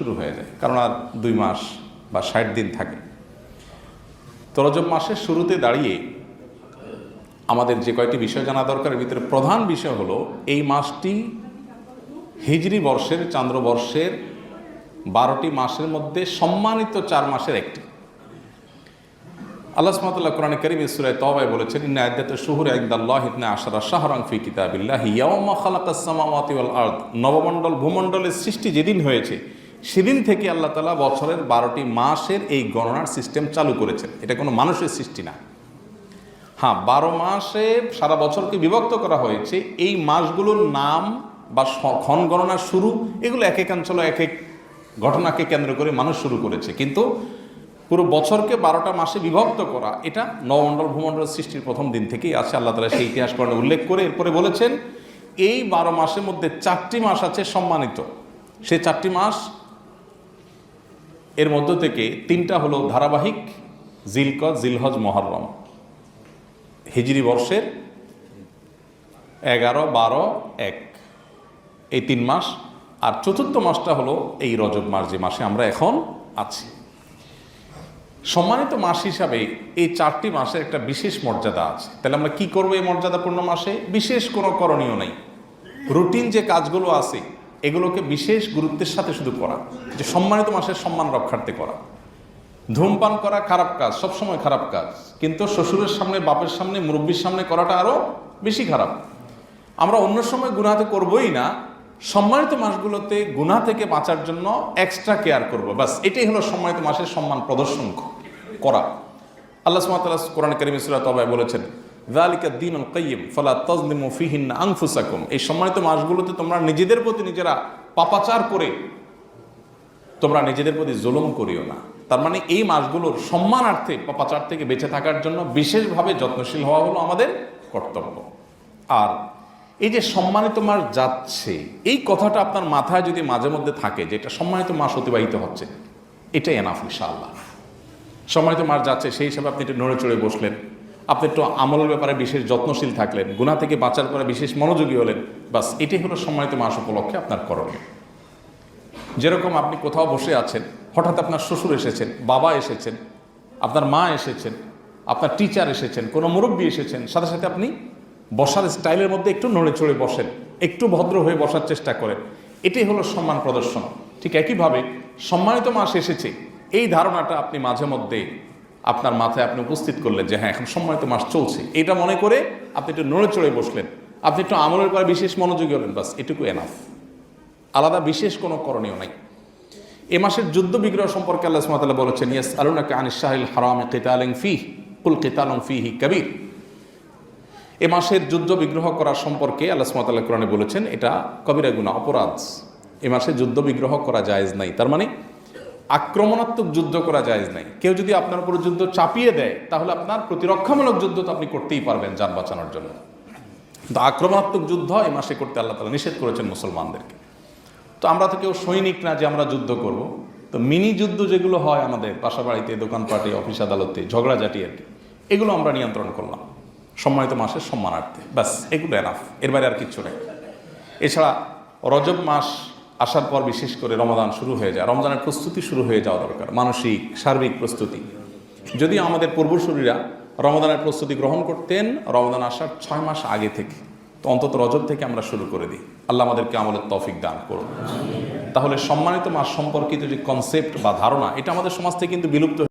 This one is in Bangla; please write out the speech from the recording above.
শুরু হয়ে যায়, কারণ আর দুই মাস বা ষাট দিন থাকে। তো রজব মাসের শুরুতে দাঁড়িয়ে আমাদের যে কয়েকটি বিষয় জানা দরকার এর ভিতরে প্রধান বিষয় হলো, এই মাসটি হিজরি বর্ষের চান্দ্রবর্ষের বারোটি মাসের মধ্যে সম্মানিত চার মাসের একটি। আল্লাহ সুমাতুল্লাহ কোরআন করিম ইসুরায় তবাই বলেছেন, ইন্না আদ্যাত শুহুর একদাল্লাহ ইতনা আশারা শাহরাং ফি কিতাবিল্লাহ ইয়াওমা খালাকাস সামাওয়াতি ওয়াল আরদ। নবমণ্ডল, ভূমণ্ডলের সৃষ্টি যেদিন হয়েছে সেদিন থেকে আল্লাহ তালা বছরের বারোটি মাসের এই গণনার সিস্টেম চালু করেছেন। এটা কোনো মানুষের সৃষ্টি না। হ্যাঁ বারো মাসে সারা বছরকে বিভক্ত করা হয়েছে। এই মাসগুলোর নাম বা ক্ষণ গণনার শুরু, এগুলো এক এক অঞ্চলে, এক এক ঘটনাকে কেন্দ্র করে মানুষ শুরু করেছে। কিন্তু পুরো বছরকে বারোটা মাসে বিভক্ত করা, এটা নবমণ্ডল, ভূমণ্ডল সৃষ্টির প্রথম দিন থেকেই আছে। আল্লাহ তালা সেই ইতিহাস করণে উল্লেখ করে এরপরে বলেছেন, এই বারো মাসের মধ্যে চারটি মাস আছে সম্মানিত। সেই চারটি মাস এর মধ্য থেকে তিনটা হলো ধারাবাহিক জিলকদ জিলহজ, মহরম। হিজরি বর্ষের এগারো, বারো, এক। এই তিন মাস। আর চতুর্থ মাসটা হলো এই রজব মাস, যে মাসে আমরা এখন আছি। সম্মানিত মাস হিসাবে এই চারটি মাসের একটা বিশেষ মর্যাদা আছে। তাহলে আমরা কি করব এই মর্যাদাপূর্ণ মাসে? বিশেষ কোনো করণীয় নেই। রুটিন যে কাজগুলো আছে এগুলোকে বিশেষ গুরুত্বের সাথে শুধু করা, যে সম্মানিত মাসের সম্মান রক্ষার্থে করা। ধূমপান করা খারাপ কাজ, সবসময় খারাপ কাজ, কিন্তু শ্বশুরের সামনে, বাপের সামনে, মুরব্বীর সামনে করাটা আরও বেশি খারাপ। আমরা অন্য সময় গুনাতে করবই না, সম্মানিত মাসগুলোতে গুনাহ থেকে বাঁচার জন্য এক্সট্রা কেয়ার করব। বাস এটাই হলো সম্মানিত মাসের সম্মান প্রদর্শন করা। আল্লাহ সুমাতাল্লাহ কোরআন করিম তবাই বলেছেন দিন ফলা ফিহিন আংফুসাকুম এই সম্মানিত মাসগুলোতে তোমরা নিজেদের প্রতি নিজেরা পাপাচার করে, তোমরা নিজেদের প্রতি জুলুম করিও না। তার মানে এই মাসগুলোর সম্মানার্থে পাপাচার থেকে বেঁচে থাকার জন্য বিশেষভাবে যত্নশীল হওয়া হলো আমাদের কর্তব্য। আর এই যে সম্মানিত মাস যাচ্ছে, এই কথাটা আপনার মাথায় যদি মাঝে মধ্যে থাকে যে এটা সম্মানিত মাস অতিবাহিত হচ্ছে, এটাই এনাফ ইনশাআল্লাহ। সম্মানিত মাস যাচ্ছে, সেই হিসাবে আপনি একটু নড়ে চড়ে বসলেন। আপনি একটু আমলের ব্যাপারে বিশেষ যত্নশীল থাকলেন গুণা থেকে বাঁচার পরে বিশেষ মনোযোগী হলেন, বাস এটাই হলো সম্মানিত মাস উপলক্ষে আপনার করণীয়। যেরকম আপনি কোথাও বসে আছেন, হঠাৎ আপনার শ্বশুর এসেছেন, বাবা এসেছেন, আপনার মা এসেছেন, আপনার টিচার এসেছেন, কোনো মুরব্বী এসেছেন, সাথে সাথে আপনি বসার স্টাইলের মধ্যে একটু নড়ে চড়ে বসেন, একটু ভদ্র হয়ে বসার চেষ্টা করেন, এটাই হলো সম্মান প্রদর্শন। ঠিক একইভাবে সম্মানিত মাস এসেছে, এই ধারণাটা আপনি মাঝে মধ্যে আপনার মাথায় আপনি উপস্থিত করলেন যে হ্যাঁ এখন সম্মানিত মাস চলছে। এটা মনে করে আপনি একটু নড়ে চড়ে বসলেন। আপনি একটু আমলের পরে বিশেষ মনোযোগী হলেন, বাস এটুকু এনাফ আলাদা বিশেষ কোনো করণীয় নাই। এ মাসের যুদ্ধ বিগ্রহ সম্পর্কে আল্লাহ সুমাতাল্লাহ বলেছেন ইয়াস আলুনাকে আনিস সাহিল হারাম কেতালিং ফি কুল কেতালং ফিহি কবির। এ মাসের যুদ্ধ বিগ্রহ করার সম্পর্কে আল্লাহ সুমাতাল্লাহ কোরআনে বলেছেন, এটা কবিরা গুণা অপরাধ। এ মাসে যুদ্ধ বিগ্রহ করা জায়েজ নাই। তার মানে আক্রমণাত্মক যুদ্ধ করা যায় নাই। কেউ যদি আপনার উপর যুদ্ধ চাপিয়ে দেয়, তাহলে আপনার প্রতিরক্ষামূলক যুদ্ধ তো আপনি করতেই পারবেন যান বাঁচানোর জন্য। কিন্তু আক্রমণাত্মক যুদ্ধ এই মাসে করতে আল্লাহ তালা নিষেধ করেছেন মুসলমানদেরকে। তো আমরা তো কেউ সৈনিক না যে আমরা যুদ্ধ করব। তো মিনি যুদ্ধ যেগুলো হয় আমাদের বাসা বাড়িতে দোকানপাটে, অফিস আদালতে, ঝগড়াঝাটি আর কি, এগুলো আমরা নিয়ন্ত্রণ করলাম। সম্মানিত মাসের সম্মানার্থে। ব্যাস, এগুলো এনাফ এর বাইরে আর কিচ্ছু নেই। এছাড়া রজব মাস আসার পর বিশেষ করে রমাদান শুরু হয়ে যায়। রমজানের প্রস্তুতি শুরু হয়ে যাওয়া দরকার, মানসিক, সার্বিক প্রস্তুতি। যদিও আমাদের পূর্বসূরীরা রমাদানের প্রস্তুতি গ্রহণ করতেন, রমদান আসার ছয় মাস আগে থেকে, তো অন্তত রজব থেকে আমরা শুরু করে দিই। আল্লাহ আমাদেরকে আমলের তফিক দান করুন। তাহলে সম্মানিত মাস সম্পর্কিত যে কনসেপ্ট বা ধারণা, এটা আমাদের সমাজ থেকে কিন্তু বিলুপ্ত